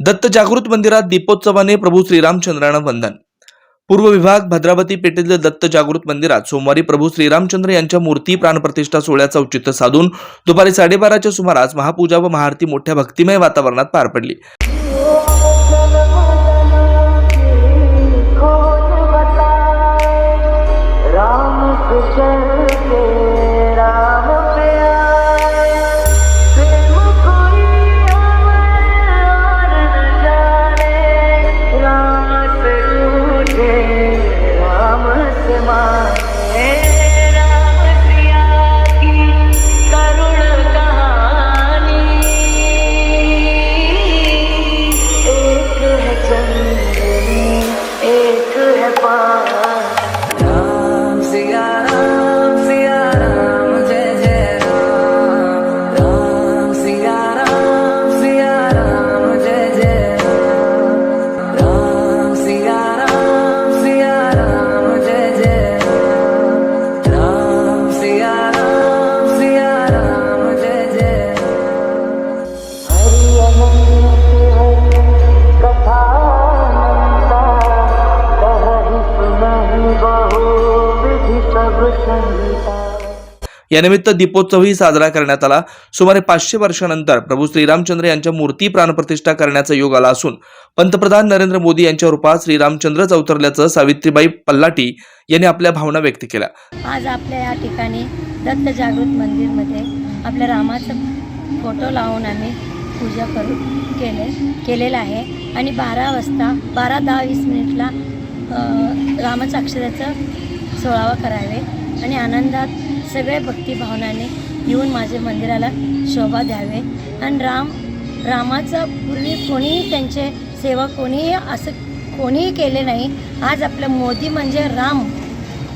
दत्त जागृत मंदिरात दीपोत्सवाने प्रभू श्रीरामचंद्रांना वंदन. पूर्व विभाग भद्रावती पेठेतील दत्त जागृत मंदिरात सोमवारी प्रभू श्रीरामचंद्र यांच्या मूर्ती प्राणप्रतिष्ठा सोहळ्याचं औचित्य साधून दुपारी साडेबाराच्या सुमारास महापूजा व महाआरती मोठ्या भक्तिमय वातावरणात पार पडली. Bye. यानिमित्त दीपोत्सवही साजरा करण्यात आला. सुमारे पाचशे वर्षानंतर प्रभू श्रीरामचंद्र यांच्या मूर्ती प्राणप्रतिष्ठा करण्याचा योग आला असून पंतप्रधान नरेंद्र मोदी यांच्या रूपात श्रीरामचंद्रच अवतरल्याचं सावित्रीबाई पल्लाटी यांनी आपल्या भावना व्यक्त केल्या. आज आपल्या या ठिकाणी दत्त जागृत मंदिरमध्ये आपल्या रामाचा फोटो लावून आम्ही पूजा करू केले केलेलं आहे. आणि बारा वाजता बारा दहा वीस मिनिटला रामाच्या रामाचं अक्षराचं सोळावा करावे आणि आनंदात सगळे भक्तिभावनाने येऊन माझ्या मंदिराला शोभा द्यावे. आणि राम रामाचा पूर्वी कोणीही त्यांचे सेवा कोणीही असं कोणीही केले नाही. आज आपलं मोदी म्हणजे राम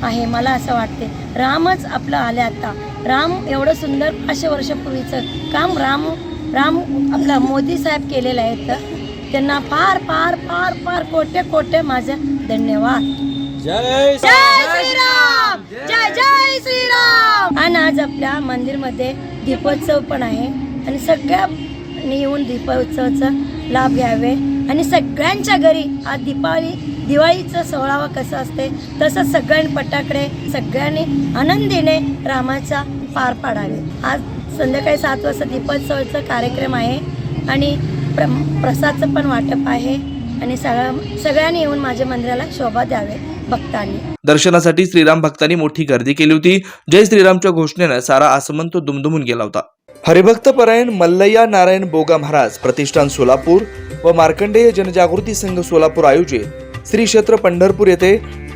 आहे मला असं वाटते. रामच आपलं आले आता. राम एवढं सुंदर पाचशे वर्षापूर्वीचं काम राम राम आपला मोदी साहेब केलेलं आहे. तर त्यांना फार फार फार फार कोटे कोटे माझं धन्यवाद. जय श्रीराम! जय जय श्रीराम! आणि आज आपल्या मंदिरमध्ये दीपोत्सव पण आहे. आणि सगळ्यांनी येऊन दीपोत्सवाचा लाभ घ्यावे. आणि सगळ्यांच्या घरी आज दीपावली दिवाळीचं सोहळावा कसं असते तसंच सगळ्यांनी फटाकडे सगळ्यांनी आनंदीने रामाचा पार पाडावे. आज संध्याकाळी सात वाजता दीपोत्सवाचा कार्यक्रम आहे. आणि प्र प्रसादचं पण वाटप आहे. आणि सगळ्या सगळ्यांनी येऊन माझ्या मंदिराला शोभा द्यावे भक्तांनी. दर्शनासाठी श्रीराम भक्तांनी मोठी गर्दी केली होती. जय श्रीरामच्या घोषणेनं सारा आसमंत दुमदुमून गेला होता. हरिभक्त परायण मल्लय्या नारायण बोगा महाराज प्रतिष्ठान सोलापूर व मार्कंडेय जनजागृती संघ सोलापूर आयोजित श्री क्षेत्र पंढरपूर येथे